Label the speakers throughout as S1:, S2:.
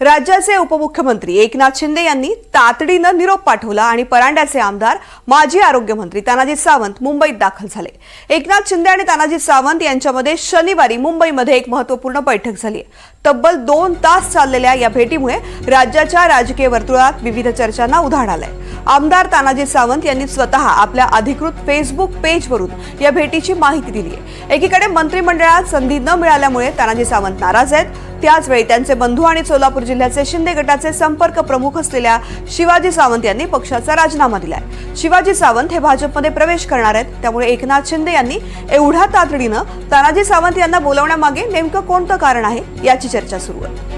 S1: राज्याचे उपमुख्यमंत्री एकनाथ शिंदे यांनी तातडीनं निरोप पाठवला आणि परांड्याचे आमदार माजी आरोग्यमंत्री तानाजी सावंत मुंबईत दाखल झाले. एकनाथ शिंदे आणि तानाजी सावंत यांच्यामध्ये शनिवारी मुंबईमध्ये एक महत्त्वपूर्ण बैठक झाली. तब्बल दोन तास चाललेल्या या भेटीमुळे राज्याच्या राजकीय वर्तुळात विविध चर्चांना उधाण आलंय. आमदार तानाजी सावंत यांनी स्वतः आपल्या अधिकृत फेसबुक पेजवरून या भेटीची माहिती दिली आहे. एकीकडे मंत्रिमंडळात संधी न मिळाल्यामुळे तानाजी सावंत नाराज आहेत. त्याचवेळी त्यांचे बंधू आणि सोलापूर जिल्ह्याचे शिंदे गटाचे संपर्क प्रमुख असलेल्या शिवाजी सावंत यांनी पक्षाचा राजीनामा दिलाय. शिवाजी सावंत हे भाजपमध्ये प्रवेश करणार आहेत. त्यामुळे एकनाथ शिंदे यांनी एवढ्या तातडीनं तानाजी सावंत यांना बोलवण्यामागे नेमकं कोणतं कारण आहे याची चर्चा सुरू आहे.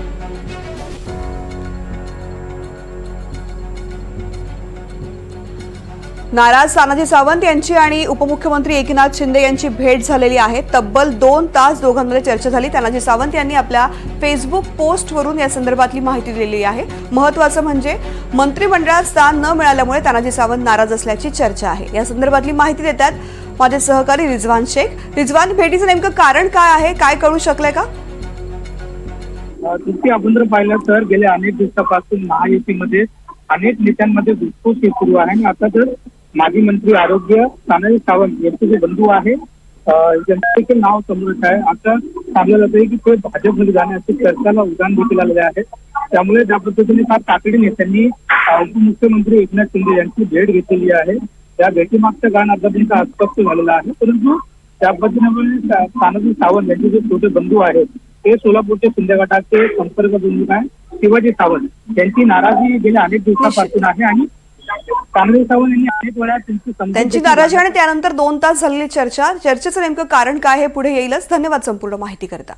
S1: नाराज तानाजी सावंत यांची आणि उपमुख्यमंत्री एकनाथ शिंदे यांची भेट झालेली आहे. तब्बल दोन तास दोघांमध्ये चर्चा झाली. तानाजी सावंत यांनी आपल्या फेसबुक पोस्टवरून या संदर्भातली माहिती दिलेली आहे. महत्वाचं म्हणजे मंत्रिमंडळात स्थान न मिळाल्यामुळे तानाजी सावंत नाराज असल्याची चर्चा आहे. या संदर्भातली माहिती देतात माझे सहकारी रिजवान शेख. रिजवान भेटीचं नेमकं कारण काय आहे? काय कळू शकलंय का?
S2: आपण जर पाहिलं तर गेल्या अनेक दिवसापासून महायुतीमध्ये अनेक नेत्यांमध्ये घुसखोस सुरू आहे आणि आता तर माजी मंत्री आरोग्य तानाजी सावंत यांचे जे बंधू आहे अं, यांचं देखील नाव समोर आहे. आता सांगलं जात आहे की ते भाजपमध्ये जाण्याची चर्चाला उदाहरण देखील आलेले आहे. त्यामुळे ज्या पद्धतीने फार तातडीने त्यांनी उपमुख्यमंत्री एकनाथ शिंदे यांची भेट घेतलेली आहे. त्या भेटीमागचं कारण अद्यापर्यंत अस्पष्ट झालेलं आहे. परंतु त्या पद्धतीने तानाजी सावंत यांचे जे छोटे बंधू आहेत ते सोलापूरचे शिंदे गटाचे संपर्क बंधू आहे शिवाजी सावंत यांची नाराजी गेल्या अनेक दिवसापासून आहे आणि तानाजी सावंत यांनी अनेक वेळा त्यांची
S1: नाराजी आणि त्यानंतर दोन तास झालेली चर्चा. चर्चेचं नेमकं कारण काय हे पुढे येईलच. धन्यवाद संपूर्ण माहिती करता